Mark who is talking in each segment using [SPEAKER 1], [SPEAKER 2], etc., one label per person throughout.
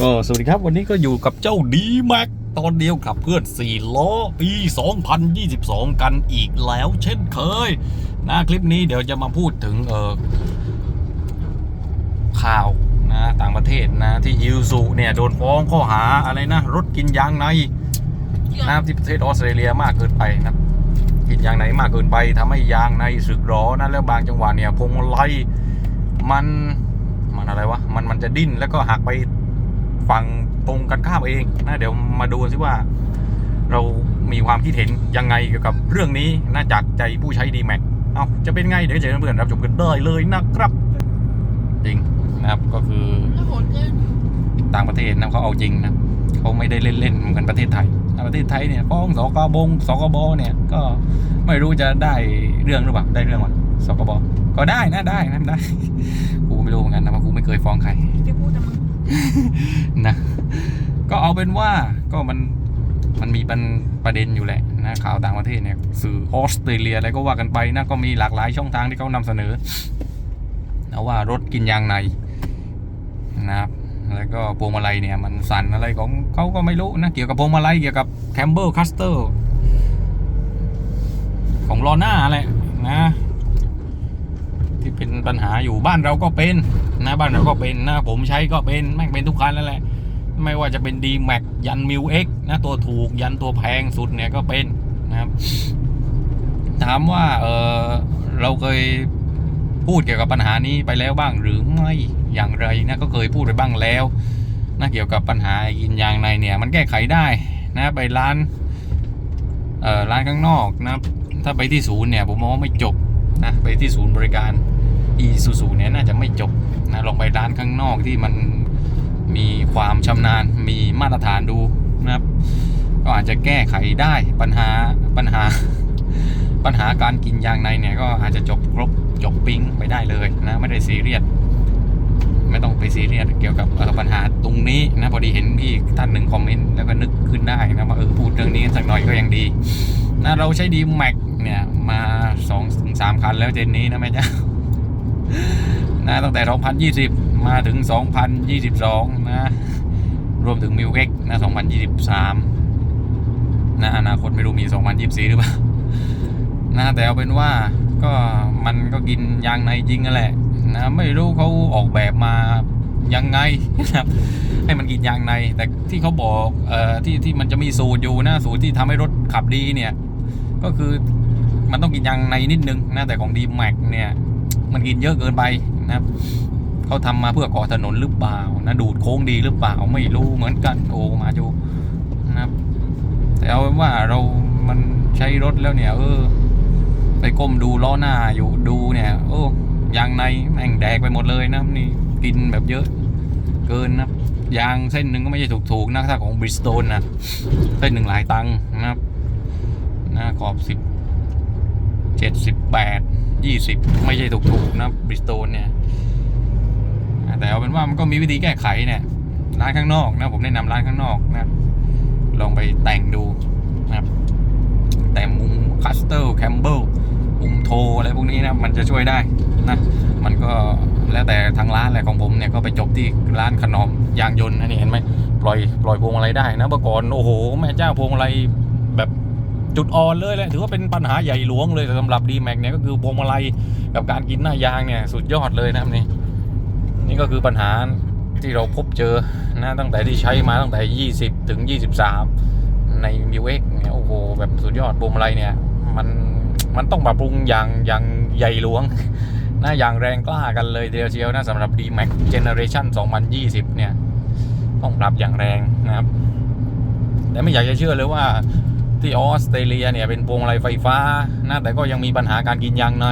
[SPEAKER 1] ก็สวัสดีครับวันนี้ก็อยู่กับเจ้าดีแม็กตอนเดียวกับเพื่อน4ล้อปี 2022 กันอีกแล้วเช่นเคยนะคลิปนี้เดี๋ยวจะมาพูดถึงเออข่าวนะต่างประเทศนะที่อิวสุเนี่ยโดนฟ้องข้อหาอะไรนะ รถกินยางในนะที่ประเทศออสเตรเลียมากเกินไปนะกินยางในมากเกินไปทำให้ยางในสึกหรอนะแล้วบางจังหวะเนี่ยพวงมาลัยมันมันอะไรวะมันมันจะดิ้นแล้วก็หักไป ฝั่งตรงกันข้ามเองนะเดี๋ยวมาดูกันสิว่า เรามีความคิดเห็นยังไงเกี่ยวกับเรื่องนี้น่าจากใจผู้ใช้ดีแม็กเอาจะเป็นไงเดี๋ยวเจอเพื่อนรับชมกันได้เลยนะครับ จริงนะครับก็คือต่างประเทศนะเขาเอาจริงนะเขาไม่ได้เล่นๆเหมือนประเทศไทยอะประเทศไทยเนี่ยฟ้องสกบงสกบเนี่ยก็ไม่รู้จะได้เรื่องหรือเปล่าได้เรื่องวะสกบก็ได้นะได้นะได้กูไม่รู้เหมือนกันนะเพราะกูไม่เคยฟ้องใคร นะ ก็เอาเป็นว่าก็มันมันมีเป็นประเด็นอยู่แหละนะข่าวต่างประเทศเนี่ยสื่อออสเตรเลียอะไรก็ว่ากันไปนะก็มีหลากหลายช่องทางที่เขานำเสนอนะว่ารถกินยางในนะครับแล้วก็พวงมาลัยเนี่ยมันสั่นอะไรของเขาก็ไม่รู้นะเกี่ยวกับพวงมาลัยเกี่ยวกับแคมเบ l คัสเตอร์ของล้อหน้าแหละนะ ที่เป็นปัญหาอยู่บ้านเราก็เป็นนะบ้านเราก็เป็นนะผมใช้ก็เป็นแม่งเป็นทุกคันแล้วแหละ ไม่ว่าจะเป็น d m a x ยัน m i u X นะตัวถูกยันตัวแพงสุดเนี่ยก็เป็นนะครับ ถามว่าเออเราเคยพูดเกี่ยวกับปัญหานี้ไปแล้วบ้างหรือไม่อย่างไรนะก็เคยพูดไปบ้างแล้วนะเกี่ยวกับปัญหากินยางในเนี่ยมันแก้ไขได้นะไปร้านเอ่อร้านข้างนอกนะถ้าไปที่ศูนย์เนี่ยผมมองว่าไม่จบนะไปที่ศูนย์บริการ อีซูซูเนี่ยน่าจะไม่จบนะลองไปร้านข้างนอกที่มันมีความชำนาญมีมาตรฐานดูนะครับ ก็อาจจะแก้ไขได้ปัญหาปัญหาปัญหาการกินยางในเนี่ยก็อาจจะจบครบจบปิ๊งไปได้เลยนะไม่ได้ซีเรียสไม่ต้องไปซีเรียสเกี่ยวกับปัญหาตรงนี้นะพอดีเห็นพี่ท่านหนึ่งคอมเมนต์แล้วก็นึกขึ้นได้นะว่าเออพูดเรื่องนี้สักหน่อยก็ยังดีนะเราใช้ดีแม็กเนี่ยมาสองถึงสามคันแล้วเจนนี้นะแม่เจ้า นะตั้งแต่ 2020 มาถึง 2022 นะ รวมถึงมิวเอ็กนะ 2023 นะอนาคตไม่รู้มี 2024 หรือเปล่า นะ แต่เอาเป็นว่าก็มันก็กินยางในจริงนั่นแหละนะไม่รู้เขาออกแบบมายังไงนะครับให้มันกินยางใน แต่ที่เขาบอกเอ่อที่ที่มันจะมีสูตรอยู่นะสูตรที่ทำให้รถขับดีเนี่ย ก็คือมันต้องกินยางในนิดนึงนะแต่ของดีแม็กเนี่ย มันกินเยอะเกินไปนะครับเขาทำมาเพื่อก่อถนนหรือเปล่านะดูดโค้งดีหรือเปล่าไม่รู้เหมือนกันโอ้มาจูนะครับ แต่เอาว่าเรามันใช้รถแล้วเนี่ย เออ ไปก้มดูล้อหน้าอยู่ดูเนี่ย โอ้ยางในแม่งแดกไปหมดเลยนะนี่กินแบบเยอะ เกินนะยางเส้นหนึ่งก็ไม่ใช่ถูกๆนะถ้าของบริสโตนนะเส้นหนึ่งหลายตังค์นะครับนะขอบสิบเจ็ดสิบแปด ยี่สิบไม่ใช่ถูกๆนะบริสโตนเนี่ยแต่เอาเป็นว่ามันก็มีวิธีแก้ไขเนี่ยร้านข้างนอกนะผมแนะนำร้านข้างนอกนะลองไปแต่งดูนะครับแต่มุมคัสเตอร์แคมเบิลมุมโทอะไรพวกนี้นะมันจะช่วยได้นะมันก็แล้วแต่ทางร้านแหละของผมเนี่ยก็ไปจบที่ร้านขนมยางยนต์นะนี่เห็นไหมปล่อยปล่อยพวงอะไรได้นะเมื่อก่อนโอ้โหแม่เจ้าพวงอะไรแบบ จุดอ่อนเลยแหละถือว่าเป็นปัญหาใหญ่หลวงเลยสำหรับ d m a x เนี่ยก็คือพวงมาลัยกับการกินหน้ายางเนี่ยสุดยอดเลยนะครับนี่นี่ก็คือปัญหาที่เราพบเจอนะตั้งแต่ที่ใช้มาตั้งแต่ 20 ถึง 23 ใน m ิวเอ็กเนี่ยโอ้โหแบบสุดยอดพวงมาลัยเนี่ยมันมันต้องปรับปรุงอย่างอย่างใหญ่หลวงนะอย่างแรงกล้ากันเลยเดียวเชียวนะสำหรับ d m a x Generation 2020 เนี่ย ต้องปรับอย่างแรงนะครับ แต่ไม่อยากจะเชื่อเลยว่า ที่ออสเตรเลียเนี่ยเป็นพวงมาลัยไฟฟ้านะแต่ก็ยังมีปัญหาการกินยางใน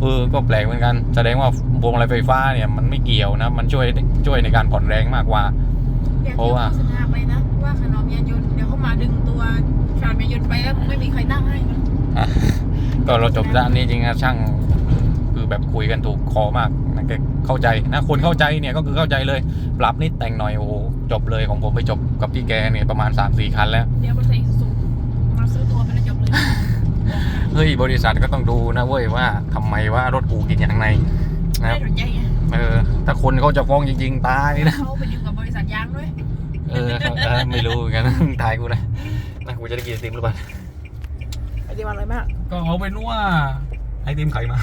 [SPEAKER 1] เออก็แปลกเหมือนกัน แสดงว่าพวงมาลัยไฟฟ้าเนี่ยมันไม่เกี่ยวนะ มันช่วยช่วยในการผ่อนแรงมากกว่า
[SPEAKER 2] อยาก
[SPEAKER 1] เพ
[SPEAKER 2] จะ
[SPEAKER 1] ราะ
[SPEAKER 2] โฆ
[SPEAKER 1] ว่า
[SPEAKER 2] ษณาไปนะว่าขนมยานยนต์เดี๋ยวเขามาดึงตัวขนมยานยนต์ไปแล้วไม่มีใครนั่งให้นะ
[SPEAKER 1] อะก็เราจบด้านนี้จริงนะช่างคือแบบคุยกันถูกคอมากนะแกเข้าใจนะคนเข้าใจเนี่ยก็คือเข้าใจเลย ปรับนิดแต่งหน่อยโอ้โหจบเลยของผมไปจบกับพี่แกเนี่ยประมาณ3-4คันแล้ว
[SPEAKER 2] เดี๋ยวมาใส่ เลย
[SPEAKER 1] เฮ้ยบริษัทก็ต้องดูนะเว้ยว่าทำไมว่ารถกูกินอย่างในนะค
[SPEAKER 2] ไม่
[SPEAKER 1] รับ
[SPEAKER 2] สนใจไง
[SPEAKER 1] เออถ้าคนเขาจะฟ้องจริง ๆ ตายนะ
[SPEAKER 2] เขาไปดิวกับบริษัทยางด้วยไอ้
[SPEAKER 1] เออเออไม่รู้เหมือนกันมึงทายกูนะนะกูจะได้กินไอติมหรือเปล่า
[SPEAKER 2] ไอเดียมันอะไรมาก
[SPEAKER 1] ก็เอาเป็นว่าไอติมไข่มา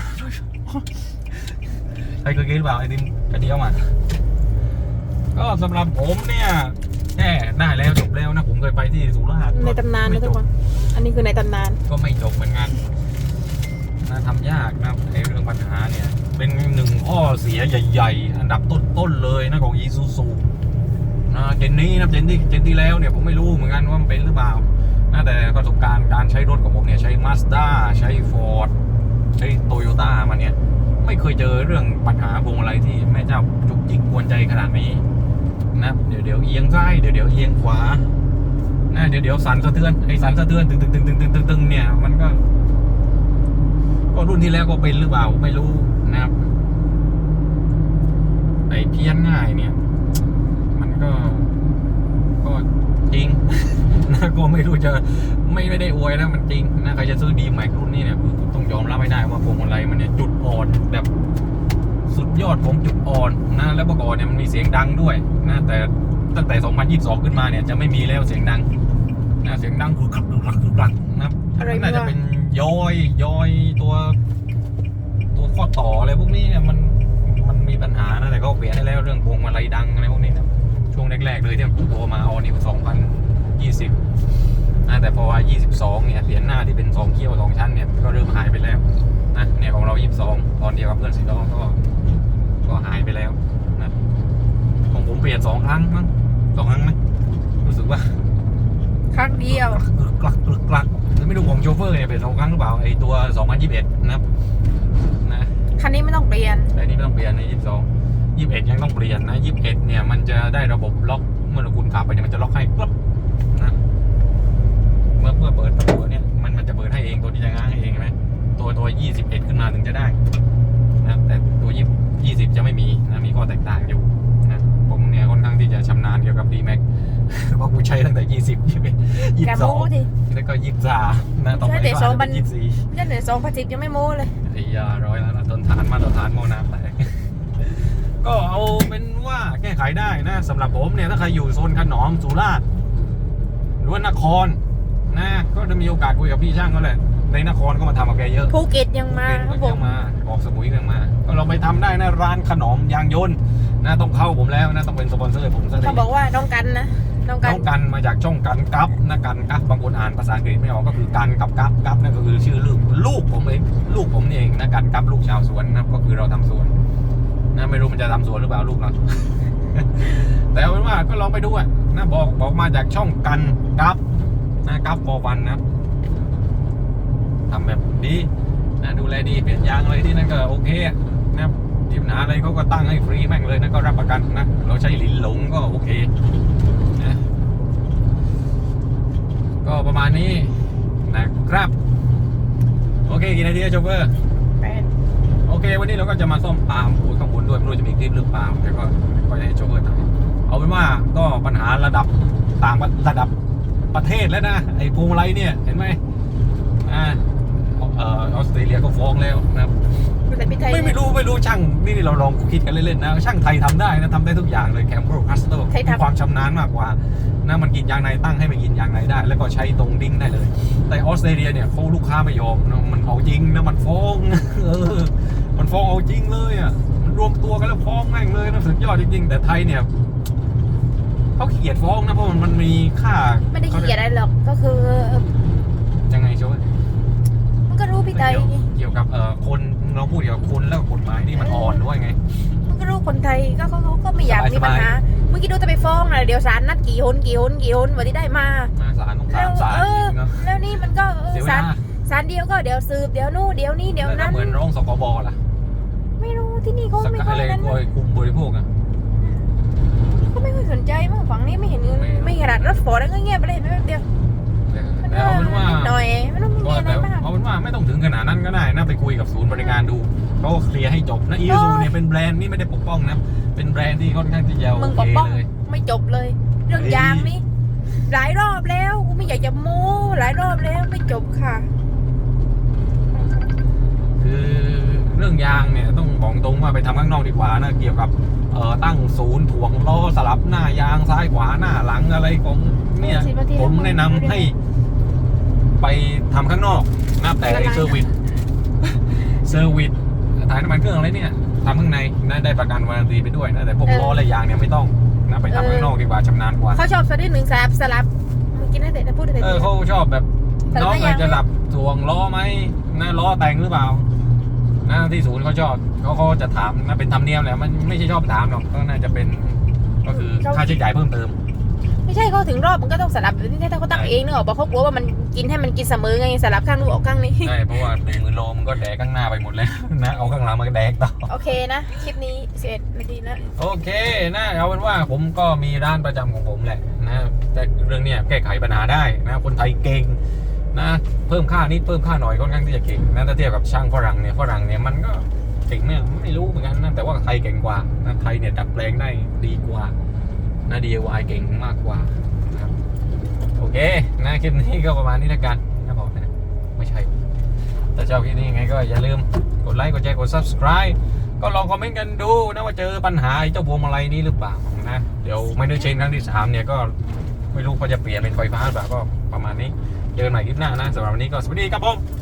[SPEAKER 1] ใครเคยกินหรือเปล่าไอติมกระเดียวมันก็สำหรับผมเนี่ย แค่ได้แล้วจบแล้วนะผมเคยไปที่สุราษฎร์
[SPEAKER 2] ในตำนาน
[SPEAKER 1] ไม่
[SPEAKER 2] นะ
[SPEAKER 1] จ
[SPEAKER 2] ทุก
[SPEAKER 1] บ
[SPEAKER 2] คนอันนี้คือในตำนาน
[SPEAKER 1] ก็ไม่จบเหมือนกันนะทำยากนะไอเรื่องปัญหาเนี่ย เป็นหนึ่งข้อเสียใหญ่ ๆ อันดับต้นๆเลยนะของอีซูซูนะเจนนี้นะเจนที่เจนที่แล้วเนี่ยผมไม่รู้เหมือนกันว่ามันเป็นหรือเปล่านะแต่ประสบการณ์การใช้รถของผมเนี่ยใช้มาสด้าใช้ฟอร์ดใช้โตโยต้ามาเนี่ย ไม่เคยเจอเรื่องปัญหาพวงมาลัยที่แม่เจ้าจุกจิกกวนใจขนาดนี้ นะเดี๋ยวเดี๋ยวเอียงซ้ายเดี๋ยวเดี๋ยวเอียงขวานะเดี๋ยวเดี๋ยวสั่นสะเทือนไอ้สั่นสะเทือนตึงตึงตึงตึงตึงตึงตึงเนี่ยมันก็ ก็รุ่นที่แล้วก็เป็นหรือเปล่าไม่รู้นะครับไอ้เพี้ยนง่ายเนี่ย มันก็ก็จริงนะก็ไม่รู้จะไม่ไม่ได้อวยนะมันจริงนะใครจะซื้อดีแม็กรุ่นนี้เนี่ยต้องยอมรับไม่ได้ว่าพวงมาลัยมันเนี่ยจุดอ่อนแบบ สุดยอดของจุดอ่อนนะแล้วเมื่อก่อนเนี่ยมันมีเสียงดังด้วยนะแต่ตั้งแต่ 2022 ขึ้นมาเนี่ยจะไม่มีแล้วเสียงดังนะเสียงดังคือคลักคือคลักคือคลักนะครับ
[SPEAKER 2] อะไร
[SPEAKER 1] น่าจะ
[SPEAKER 2] วะ
[SPEAKER 1] เป็นย้อยย้อยตัวตัวข้อต่ออะไรพวกนี้เนี่ยมันมันมีปัญหานะแต่ก็เปลี่ยนให้แล้วเรื่องพวงมาลัยดังอะไรพวกนี้นะช่วงแรกๆเลยที่ผมตัวมาเอานิว2020นะแต่พอว่า22 เนี่ยเหรียญหน้าที่เป็นสองเขี้ยวสองชั้นเนี่ยก็เริ่มหายไปแล้วนะเนี่ยของเรา 22 ตอนเดียวกับเพื่อนสิล้อก็ ก็หายไปแล้วนะของผมเปลี่ยนสองครั้งมั้งสองครั้งมั้งรู้สึกว่า
[SPEAKER 2] ครั้งเดียว
[SPEAKER 1] กลึกกลักกลึกกลักแล้วไม่รู้ของโชเฟอร์เนี่ยเป็นสองครั้งหรือเปล่าไอตัว2021นะครับนะ
[SPEAKER 2] คันนี้ไม่ต้องเปลี่ยน
[SPEAKER 1] แต่นี่ไม่ต้องเปลี่ยนใน22 21ยังต้องเปลี่ยนนะ21เนี่ยมันจะได้ระบบล็อกเมื่อคุณขับไปเนี่ยมันจะล็อกให้ปุ๊บนะเมื่อเมื่อเปิดประตูเนี่ย ยิบสี่ยั
[SPEAKER 2] นเหนือสองพันสิบยังไม่โม้เลย
[SPEAKER 1] ไอ้ยาร้อยแล้วนะต้นฐานมาตรฐานโมน้ำแตกก็เอาเป็นว่าแก้ไขได้นะสำหรับผมเนี่ยถ้าใครอยู่โซนขนอมสุราษฎร์หรือว่านครนะก็จะมีโอกาสคุยกับพี่ช่างก็แหละในนครก็มาทำกับแกเยอะ
[SPEAKER 2] ภูเก็ตยังมา
[SPEAKER 1] เป็น
[SPEAKER 2] ค
[SPEAKER 1] ก็
[SPEAKER 2] รับผ
[SPEAKER 1] ยั
[SPEAKER 2] ม
[SPEAKER 1] งมาบอกสมุยก็ยังมา ก็เราไปทำได้นะร้านขนมยางยนต์นะต้องเข้าผมแล้วนะต้องเป็นสปอนเซอร์ผมซะดี
[SPEAKER 2] เขาบอกว่าน้องกันนะ น้องกัน
[SPEAKER 1] น้องกันมาจากช่องกันกัฟนะกันกัฟบางคนอ่านภาษาอังกฤษไม่ออกก็คือกันกับกัฟกัฟนั่นก็คือชื่อลูกลูกผมเองลูกผมนี่เองนะกันกัฟลูกชาวสวนนะก็คือเราทำสวนนะไม่รู้มันจะทำสวนหรือเปล่าลูกเราแต่เอาเป็นว่าก็ลองไปดูอะนะบอกบอกมาจากช่องกันกัฟนะกัฟฟอร์วันนะทำแบบดีนะดูแลดีเปลี่ยนยางอะไรที่นั่นก็โอเคนะทีมหนาอะไรเขาก็ตั้งให้ฟรีแม่งเลยนะก็รับประกันนะเราใช้หลินหลงก็โอเค นะ ก็ประมาณนี้นะครับ โอเคกี่นาทีแล้วโชเฟอร์
[SPEAKER 2] แปด
[SPEAKER 1] โอเค วันนี้เราก็จะมาซ่อมปาล์มปูข้างบนด้วย ไม่รู้จะมีคลิปหรือเปล่าแต่ก็ก็จะให้โชเฟอร์ถ่ายเอาเป็นว่าก็ปัญหาระดับต่างประระดับประเทศแล้วนะ ไอ้พวงมาลัยเนี่ยเห็นไหมอ่าเอ่อออสเตรเลียก็ฟ้องแล้วนะครับ
[SPEAKER 2] แต่พี่ไทย
[SPEAKER 1] ไม่ไม่รู้ไม่รู้ช่างนี่เราลองคิดกันเล่นๆนะช่างไทยทำได้นะทำได้ทุกอย่างเลยแคมโปรคัสเตอร์
[SPEAKER 2] ไทยทำ
[SPEAKER 1] ความชำนาญมากกว่า นะมันกินยางในตั้งให้มันกินยางในได้ แล้วก็ใช้ตรงดิ้งได้เลย แต่ออสเตรเลียเนี่ยเขาลูกค้าไม่ยอมนะมันเอาจริงนะมันฟ้องเออมันฟ้องเอาจริงเลยอะมันรวมตัวกันแล้วฟ้องแม่งเลยนะสุดยอดจริงๆแต่ไทยเนี่ยเขาขี้เกียจฟ้องนะเพราะมันมันมีค่า
[SPEAKER 2] ไม่ได้ขี้เกียจอะไรหรอกก็คือ
[SPEAKER 1] ยังไงโช่วย
[SPEAKER 2] มันก็รู้พี่ไทยไง
[SPEAKER 1] เกี่ยวกับเอ่อคนเราพูดเกี่ยวกับคนแล้วกฎหมายนี่มันอ่อนด้วยไง
[SPEAKER 2] มันก็รู้คนไทยก็เขาเขาก็ไม่อยาก
[SPEAKER 1] สบายๆ
[SPEAKER 2] มีปัญหา เมื่อกี้ดูจะไปฟ้องนะเดี๋ยวศาลนัดกี่หนกี่หนกี่หนวันที่ได้มา
[SPEAKER 1] มาศาลต้อง
[SPEAKER 2] แล้
[SPEAKER 1] ตาวมศาล
[SPEAKER 2] เออ
[SPEAKER 1] อีกเนาะ
[SPEAKER 2] แล้วนี่มันก็เออ
[SPEAKER 1] เสียเว
[SPEAKER 2] ศาล
[SPEAKER 1] ลา
[SPEAKER 2] ศาลเดียวก็เดี๋ยวสืบเดี๋ยวนู่นเดี๋ยวนี่เดี๋ยว
[SPEAKER 1] แล้ว
[SPEAKER 2] นั้น
[SPEAKER 1] เหมือนร้องสกบล่ะ
[SPEAKER 2] ไม่รู้ที่นี่เขา
[SPEAKER 1] สัก
[SPEAKER 2] ไม่
[SPEAKER 1] กะ
[SPEAKER 2] ค่อย
[SPEAKER 1] อะไร
[SPEAKER 2] นั้น
[SPEAKER 1] คอยคุมบริโภคอะ
[SPEAKER 2] เขาไม่ค่อยสนใจมั้งฝั่งนี้ไม่เห็นเงิน
[SPEAKER 1] ไม่
[SPEAKER 2] ไม่ขนาดรถฝอแล้วก็เงียบไปเลยแป๊บเดียวมัน
[SPEAKER 1] แต่
[SPEAKER 2] ก็
[SPEAKER 1] เอาเป็นว่า
[SPEAKER 2] หน่อยไม่ต้องมี
[SPEAKER 1] ก็
[SPEAKER 2] อะไร
[SPEAKER 1] แต่
[SPEAKER 2] มาก
[SPEAKER 1] เอาเป็นว่าไม่ต้องถึงขนาดนั้นก็ได้นะไปคุยกับศูนย์บริการดูเขาก็เคลียร์ให้จบนะอีซูเนี่ยเป็นแบรนด์นี่ไม่ได้ปกป้องนะเป็นแบรนด์ที่ค่อนข้างที่จะ
[SPEAKER 2] มึง
[SPEAKER 1] โอ
[SPEAKER 2] ปก
[SPEAKER 1] เค
[SPEAKER 2] ป้อง
[SPEAKER 1] เลย
[SPEAKER 2] ไม่จบเลย เรื่อง
[SPEAKER 1] เฮ้ย
[SPEAKER 2] ยางนี่หลายรอบแล้วกูไม่อยากจะโม้หลายรอบแล้วไม่จบค่ะ
[SPEAKER 1] คือเรื่องยางเนี่ยต้องบอกตรงว่าไปทำข้างนอกดีกว่านะเกี่ยวกับเอ่อตั้งศูนย์ถ่วงล้อสลับหน้ายางซ้ายขวาหน้าหลังอะไรของเนี่ย
[SPEAKER 2] สิบนาที
[SPEAKER 1] ผมแนะนำให้ ไปทำข้างนอกนะแต่ไอ้เซอร์วิส เซอร์วิสถ่ายน้ำมันเครื่องอะไรเนี่ยทำข้างในนะได้ประกันวารันตีไปด้วยนะแต่พวกล้อและยางเนี่ยไม่ต้องนะไปทำข้างนอกดีกว่าชำนาญกว่า
[SPEAKER 2] เขาชอบสลับหนึ่งสลับสลับเมื่อกี้นั่นแต่พูดแต่
[SPEAKER 1] เออเขาชอบแบบ
[SPEAKER 2] แต่
[SPEAKER 1] น้อง
[SPEAKER 2] ก็ยั
[SPEAKER 1] อางจจะหลับถ่วงล้อไหมนะล้อแต่งหรือเปล่านะที่ศูนย์เขาชอบเขาเขาจะถามนะเป็นธรรมเนียมแหละมันไม่ใช่ชอบถามหรอกก็น่าจะเป็นก็คือค่าใช้จ่ายเพิ่มเติม
[SPEAKER 2] ไม่ใช่เขาถึงรอบมันก็ต้องสลับแบบนี้ถ้าเขาตั้งเองเนอะบอกเขากลัวว่ามันกินให้มันกินเสมอไงสลับข้างนู้นออกข้างนี้
[SPEAKER 1] ใช่เพราะว่าหนึ่งหมื่นโลมันก็แดกข้างหน้าไปหมดแล้วนะเอาข้างหลังมาแดกต่อ
[SPEAKER 2] โอเคนะ คลิปนี้เสร็จไม่ดีแล้ว
[SPEAKER 1] โอเคนะเอาเป็นว่าผมก็มีร้านประจำของผมแหละนะแต่เรื่องเนี้ยแก้ไขปัญหาได้นะคนไทยเก่งนะเพิ่มค่านิดเพิ่มค่าหน่อยค่อนข้างที่จะเก่งนะถ้าเทียบกับช่างฝรั่งเนี่ยฝรั่งเนี่ยมันก็เก่งเนี่ยไม่รู้เหมือนกันนะแต่ว่าไทยเก่งกว่านะไทยเนี่ยดัดแปลงได้ดีกว่า นะ DIY เก่งมากกว่านะครับโอเคนะคลิปนี้ก็ประมาณนี้แล้วกันนะบอกนะไม่ใช่ถ้าชอบคลิปนี้ยังไงก็อย่าลืมกดไลค์กดแชร์กด subscribe ก็ลองคอมเมนต์กันดูนะว่าเจอปัญหาเจ้าพวงมาลัยนี้หรือเปล่านะเดี๋ยวไม่ได้เชนครั้งที่สามเนี่ยก็ไม่รู้ว่าจะเปลี่ยนเป็นไฟฟ้าหรือเปล่าก็ประมาณนี้เจอกันใหม่คลิปหน้านะสำหรับวันนี้ก็สวัสดีครับผม